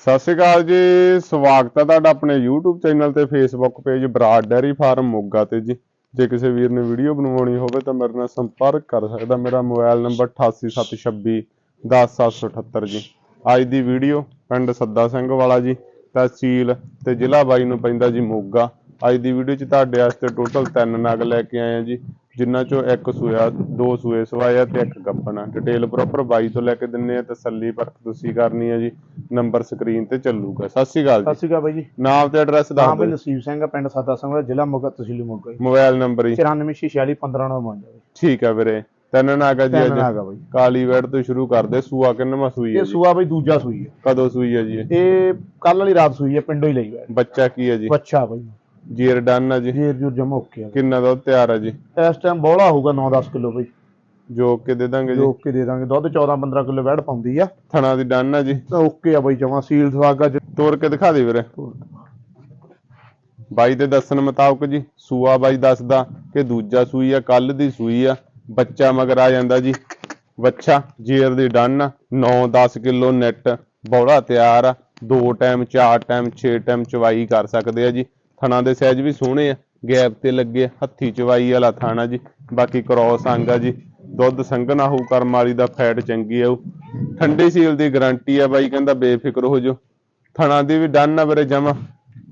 ਸਤਿ ਸ਼੍ਰੀ ਅਕਾਲ ਜੀ, ਸਵਾਗਤ ਹੈ ਤੁਹਾਡਾ ਆਪਣੇ YouTube ਚੈਨਲ ਤੇ Facebook page Broad dairy farm Moga ਤੇ ਜੀ। ਜੇ ਕਿਸੇ ਵੀਰ ਨੇ ਵੀਡੀਓ ਬਣਵਾਉਣੀ ਹੋਵੇ ਤਾਂ ਮੇਰੇ ਨਾਲ ਸੰਪਰਕ ਕਰ ਸਕਦਾ, ਮੇਰਾ ਮੋਬਾਈਲ ਨੰਬਰ 8876 10778 ਜੀ। ਅੱਜ ਦੀ ਵੀਡੀਓ ਪਿੰਡ ਸੱਦਾ ਸਿੰਘ ਵਾਲਾ ਜੀ, ਤਹਿਸੀਲ ਤੇ ਜ਼ਿਲ੍ਹਾ ਬਾਈ ਨੂੰ ਪੈਂਦਾ ਜੀ ਮੋਗਾ। ਅੱਜ ਦੀ ਵੀਡੀਓ 'ਚ ਤੁਹਾਡੇ ਵਾਸਤੇ ਟੋਟਲ ਤਿੰਨ ਨਗ ਲੈ ਕੇ ਆਏ ਆ ਜੀ। ਜਿਨ੍ਹਾਂ ਚੋਂ ਇੱਕ ਸੂਆ ਦੋ ਸੂਏ ਸਵਾਇਆ ਤੇ ਇੱਕ ਗੱਪਣਾ। ਡਿਟੇਲ ਪ੍ਰੋਪਰ ਬਾਈ ਤੋਂ ਲੈ ਕੇ ਦਿੰਨੇ ਆ ਤਸੱਲੀ ਪਰਖ ਤੁਸੀਂ ਕਰਨੀ ਹੈ ਜੀ। ਨੰਬਰ ਸਕਰੀਨ ਤੇ ਚੱਲੂਗਾ। ਸਤਿ ਸ਼੍ਰੀ ਅਕਾਲ ਸਤਿ ਜੀ ਸ਼੍ਰੀ ਅਕਾਲ ਬਾਈ ਜੀ। ਨਾਮ ਤੇ ਐਡਰੈਸ ਨਾਮ ਦੱਸ ਬਈ ਦਿਓ। ਨਸੀਬ ਸਿੰਘ ਆ ਪਿੰਡ ਸਾਦਾ ਸਿੰਘ ਜ਼ਿਲ੍ਹਾ ਮੋਗਾ ਤਹਿਸੀਲ ਮੋਗਾ ਜੀ। ਮੋਬਾਈਲ ਨੰਬਰ ਹੀ 944615 ਠੀਕ ਹੈ ਵੀਰੇ। ਤਿੰਨ ਨਾਗਾ ਜੀ ਤਿੰਨ ਨਾਗ ਆ ਬਾਈ। ਕਾਲੀ ਵੈੜ ਤੋਂ ਸ਼ੁਰੂ ਕਰਦੇ ਸੂਆ ਕਿੰਨਵਾਂ ਸੂਈ ਹੈ ਇਹ ਜੀ? ਸੂਆ ਬਾਈ ਦੂਜਾ ਸੂਈ ਹੈ। ਕਦੋਂ ਸੂਈ ਹੈ ਜੀ ਇਹ? ਇਹ ਕੱਲ ਵਾਲੀ ਰਾਤ ਸੂਈ ਹੈ ਪਿੰਡੋਂ ਹੀ ਲਈ ਬੈਠ ਬੱਚਾ ਕੀ ਹੈ ਜੀ? ਬੱਚਾ ਬਾਈ। ਜੀਰ ਡਨ ਹੈ ਜੀ। ਜੇਰ ਜੂਰ ਜਮਾ ਓਕੇ ਆ ਕਿੰਨਾ ਦੁੱਧ ਤਿਆਰ ਹੈ ਜੀ? ਇਸ ਟਾਈਮ ਬੋਲਾ ਹੋਊਗਾ 9-10 ਕਿਲੋ ਬਾਈ। ਜੋ ਕੇ ਦੇ ਦਾਂਗੇ ਜੋ। ਜੀ ਓਕੇ ਦੇ ਦਾਂਗੇ। ਦੁੱਧ 14-15 ਕਿਲੋ ਵੈੜ ਪਾਉਂਦੀ ਆ। ਥਣਾ ਦੀ ਡਨ ਹੈ ਜੀ। ਤਾਂ ਓਕੇ ਆ ਬਾਈ ਜਮਾ ਸੀਲ ਸਵਾਗਾ ਜ- ਤੋੜ ਕੇ ਦਿਖਾ ਦੇ ਵੀਰੇ। ਬਾਈ ਦੇ ਦੱਸਣ ਮੁਤਾਬਕ ਜੀ ਸੂਆ ਬਾਈ ਦੱਸਦਾ ਕਿ ਦੂਜਾ ਸੂਈ ਆ ਕੱਲ ਦੀ ਸੂਈ ਆ। ਬੱਚਾ ਮਗਰ ਆ ਜਾਂਦਾ ਜੀ। ਬੱਚਾ ਜੇਰ ਦੀ ਡਨ 9-10 ਕਿਲੋ ਨੈਟ ਬੌੜਾ ਤਿਆਰ ਆ। ਦੋ ਟਾਈਮ ਚਾਰ ਟਾਈਮ 6 ਟਾਈਮ ਚਵਾਈ ਕਰ ਸਕਦੇ ਆ ਜੀ। ਥਣਾ ਦੇ ਸਾਈਜ਼ ਵੀ ਸੋਹਣੇ ਆ ਗੈਪ ਤੇ ਲੱਗੇ ਆ, ਹੱਥੀ ਚਵਾਈ ਵਾਲਾ ਥਾਣਾ ਜੀ ਬਾਕੀ ਕ੍ਰੋਸ ਅੰਗ ਆ ਜੀ ਦੁੱਧ ਸੰਘਣਾ ਹੋਊ ਕਰਮ ਵਾਲੀ ਦਾ ਫੈਟ ਚੰਗੀ ਆਊ। ਠੰਡੀ ਸੀਲ ਦੀ ਗਾਰੰਟੀ ਆ ਬਾਈ ਕਹਿੰਦਾ ਬੇਫਿਕਰ ਹੋ ਜਾਓ। ਥਣਾ ਦੀ ਵੀ ਡਨ ਆ ਵੀਰੇ ਜਮਾ।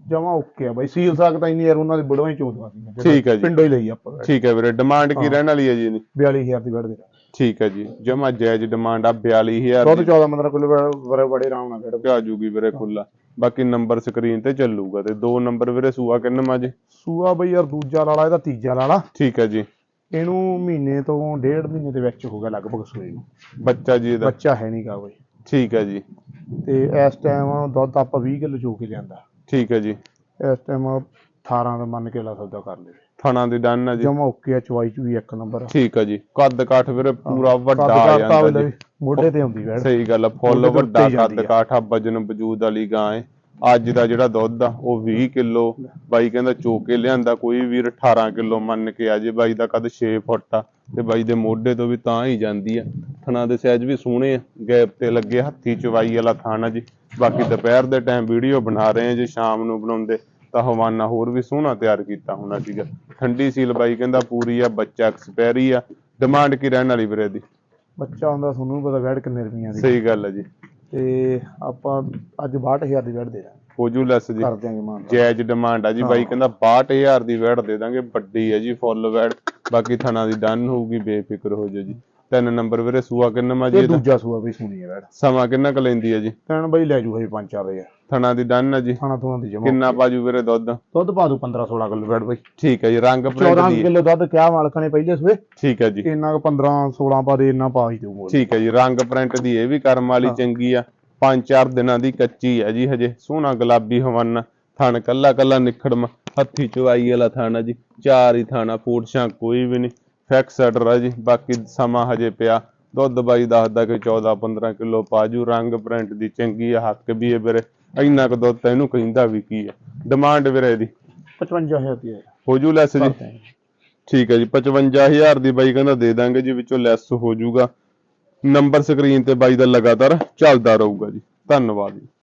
ਜਮਾ ਓਕੇ ਆ ਬਾਈ ਸੀਲ ਸਾਗ ਤਾਂ ਇੰਨੀ ਯਾਰ ਉਹਨਾਂ ਦੇ ਬੜਵਾਂ ਹੀ ਚੋਦਵਾ ਠੀਕ ਹੈ ਜੀ। ਪਿੰਡੋਂ ਹੀ ਲਈ ਆਪਾਂ। ਠੀਕ ਹੈ ਵੀਰੇ ਡਿਮਾਂਡ ਕੀ ਰਹਿਣ ਵਾਲੀ ਹੈ ਜੀ ਇਹਦੀ? 42000 ਦੀ ਵੈੜ ਦੇ ਦਾਂਗੇ। ਠੀਕ ਹੈ ਜੀ ਜਮਾ ਜਾਇਜ਼ ਡਿਮਾਂਡ ਆ 42000 ਦੁੱਧ ਦੀ। 14-15 ਕਿਲੋ ਬੜੇ ਬੜੇ ਆਰਾਮ ਨਾਲ ਵੈੜ। ਆ ਜੂਗੀ ਵੀਰੇ ਖੁੱਲਾ ਬਾਕੀ ਨੰਬਰ ਸਕਰੀਨ ਤੇ ਚੱਲੂਗਾ ਤੇ ਦੋ ਨੰਬਰ ਵੀਰੇ ਸੂਆ ਕਿੰਨਾ ਜੀ? ਸੂਆ ਬਈ ਯਾਰ ਦੂਜਾ ਲਾਲਾ ਇਹਦਾ ਤੀਜਾ ਲਾਲਾ ਠੀਕ ਹੈ ਜੀ। ਇਹਨੂੰ ਮਹੀਨੇ ਤੋਂ ਡੇਢ ਮਹੀਨੇ ਦੇ ਵਿੱਚ ਹੋ ਗਿਆ ਲਗਭਗ ਸੂਏ ਨੂੰ। ਬੱਚਾ ਜੀ ਇਹਦਾ? ਬੱਚਾ ਹੈ ਨਹੀਂਗਾ ਬਈ। ਠੀਕ ਹੈ ਜੀ। ਤੇ ਇਸ ਟਾਈਮ ਦੁੱਧ ਆਪਾਂ 20 ਕਿਲੋ ਚੋ ਕੇ ਲਿਆਂਦਾ। ਠੀਕ ਹੈ ਜੀ। ਇਸ ਟਾਈਮ 18 ਦਾ ਮੰਨ ਕੇ ਲਾ ਸੌਦਾ ਕਰ ਲਵੇ। ਥਣਾ ਦੀ ਡਨ ਆ ਜੀ। ਜਮਾ ਓਕੇ ਆ ਚਵਾਈ ਚ ਵੀ ਇੱਕ ਨੰਬਰ ਠੀਕ ਹੈ ਜੀ। ਕੱਦ ਕਾਠ ਵੀਰੇ ਪੂਰਾ ਵੱਡਾ ਆ ਜਾਂਦਾ ਜੀ। ਮੋਢੇ ਤੇ ਆਉਂਦੀ ਵੈੜ। ਸਹੀ ਗੱਲ ਆ ਫੁੱਲ ਵੱਡਾ ਕੱਦ ਆ। ਕਾਠ ਆ ਵਜਨ ਵਜੂਦ ਵਾਲੀ ਗਾਂ ਏ। ਅੱਜ ਦਾ ਜਿਹੜਾ ਦੁੱਧ ਆ ਉਹ 20 ਕਿਲੋ। ਬਾਈ ਕਹਿੰਦਾ ਚੋ ਕੇ ਲਿਆਂਦਾ ਕੋਈ ਵੀਰ 18 ਕਿਲੋ ਮੰਨ ਕੇ ਆ ਜੇ। ਬਾਈ ਦਾ ਕੱਦ 6 ਫੁੱਟ ਆ ਤੇ ਬਾਈ ਦੇ ਮੋਢੇ ਤੋਂ ਵੀ ਤਾਂ ਹੀ ਜਾਂਦੀ ਆ। ਥਣਾ ਦੇ ਸਾਈਜ਼ ਵੀ ਸੋਹਣੇ ਆ ਗੈਪ ਤੇ ਲੱਗੇ ਹੱਥੀ ਚਵਾਈ ਵਾਲਾ ਥਾਣ ਆ ਜੀ। ਬਾਕੀ ਦੁਪਹਿਰ ਦੇ ਟਾਈਮ ਵੀਡੀਓ ਬਣਾ ਰਹੇ ਆ ਜੇ ਸ਼ਾਮ ਨੂੰ ਬਣਾਉਂਦੇ। ਤਾਂ ਹਵਾਨਾ ਹੋਰ ਵੀ ਸੋਹਣਾ ਤਿਆਰ ਕੀਤਾ ਹੋਣਾ ਸੀਗਾ। ਠੰਡੀ ਸੀਲ ਬਾਈ ਕਹਿੰਦਾ ਪੂਰੀ ਆ ਬੱਚਾ ਐਕਸਪੈਰੀ ਆ ਡਿਮਾਂਡ ਕੀ ਰਹਿਣ ਵਾਲੀ ਵੀਰੇ ਦੀ ਬੱਚਾ ਹੁੰਦਾ ਤੁਹਾਨੂੰ ਪਤਾ ਵੈੜ ਕਿੰਨੇ ਰੁਪਈਆਂ ਦੀ। ਸਹੀ ਗੱਲ ਆ ਜੀ। ਤੇ ਆਪਾਂ ਅੱਜ 62000 ਦੀ ਵੈੜ ਦੇ ਦਾਂਗੇ। ਹੋਜੂ ਲੈਸ ਜੀ। ਕਰ ਦਿਆਂਗੇ ਮਾਨ। ਜਾਇਜ਼ ਡਿਮਾਂਡ ਆ ਜੀ ਬਾਈ ਕਹਿੰਦਾ 62000 ਦੀ ਵੈੜ ਦੇ ਦਾਂਗੇ ਵੱਡੀ ਹੈ ਜੀ ਫੁੱਲ ਵੈੜ। ਬਾਕੀ ਥਣਾ ਦੀ ਡਨ ਹੋਊਗੀ ਬੇਫਿਕਰ ਹੋ ਜਾਓ ਜੀ। ਤਿੰਨ ਨੰਬਰ ਵੀਰੇ ਸੂਆ ਕਿੰਨਾ ਮਾ ਜੀ ਇਹ ਦੂਜਾ ਸੂਆ ਵੀ ਸੁਣੀ ਹੈ ਵੈੜ। ਸਮਾਂ ਕਿੰਨਾ ਕੁ ਲੈਂਦੀ ਹੈ ਜੀ? ਤੈਨ ਬਈ ਲੈ ਜੂ ਹਜੇ ਪੰਜ ਚਾਰ ਹਜ਼ਾਰ। ਥਣਾ ਦੀ ਡਨ ਆ ਜੀ। ਖਾਣਾ ਤੋਂ ਦੀ ਜਮਾ। ਕਿੰਨਾ ਪਾਜੂ ਵੀਰੇ ਦੁੱਧ? ਦੁੱਧ ਪਾ ਦੂ 15 16 ਕਿਲੋ ਵੈੜ ਬਈ। ਠੀਕ ਹੈ ਜੀ ਰੰਗ ਪ੍ਰਿੰਟ 14 ਦੀ ਕਿਲੋ ਦੁੱਧ ਕਿਆ ਮਾਲਕਾਂ ਨੇ ਪਹਿਲੇ ਸਵੇ ਠੀਕ ਹੈ ਜੀ। ਇੰਨਾ ਕੁ 15 16 ਪਾ ਦੇ ਇੰਨਾ ਪਾ ਹੀ ਦਊ ਮੁੱਲ। ਠੀਕ ਹੈ ਜੀ ਰੰਗ ਪ੍ਰਿੰਟ ਦੀ ਇਹ ਵੀ ਕਰਮ ਵਾਲੀ ਚੰਗੀ ਆ। ਪੰਜ ਚਾਰ ਦਿਨਾਂ ਦੀ ਕੱਚੀ ਹੈ ਜੀ ਹਜੇ। ਸੋਹਣਾ ਗੁਲਾਬੀ ਹਵਨ ਥਣ ਕੱਲਾ ਕੱਲਾ ਨਿਖੜਮ ਹੱਥੀ ਚਵਾਈ ਵਾਲਾ ਥਾਣਾ ਜੀ। ਚਾਰ ਹੀ ਥਾਣਾ ਫੂਟਸ਼ਾਂ ਕੋਈ ਵੀ ਨਹੀਂ। ਫਿਕਸ ਆਰਡਰ ਆ ਜੀ ਬਾਕੀ ਸਮਾਂ ਹਜੇ ਪਿਆ। ਦੁੱਧ ਬਾਈ ਦੱਸਦਾ ਕਿ 14 15 ਕਿਲੋ ਪਾਜੂ ਰੰਗ ਪ੍ਰਿੰਟ ਦੀ ਚੰਗੀ ਆ ਹੱਕ ਵੀ ਹੈ ਵੀਰੇ। ਇੰਨਾ ਕੁ ਦੁੱਧ ਤਾਂ ਇਹਨੂੰ ਕਹਿੰਦਾ ਵੀ ਕੀ ਹੈ ਡਿਮਾਂਡ ਵੀਰੇ ਦੀ 55000 ਦੀ ਹੈ। ਹੋ ਜੂ ਲੈਸ ਜੀ? ਠੀਕ ਹੈ ਜੀ 55000 ਦੀ ਬਾਈ ਕਹਿੰਦਾ ਦੇ ਦਾਂਗੇ ਜੀ ਵਿੱਚੋਂ ਲੈਸ ਹੋ ਜਾਊਗਾ ਨੰਬਰ ਸਕਰੀਨ ਤੇ ਬਾਈ ਦਾ ਲਗਾਤਾਰ ਚੱਲਦਾ ਰਹੂਗਾ ਜੀ। ਧੰਨਵਾਦ ਜੀ।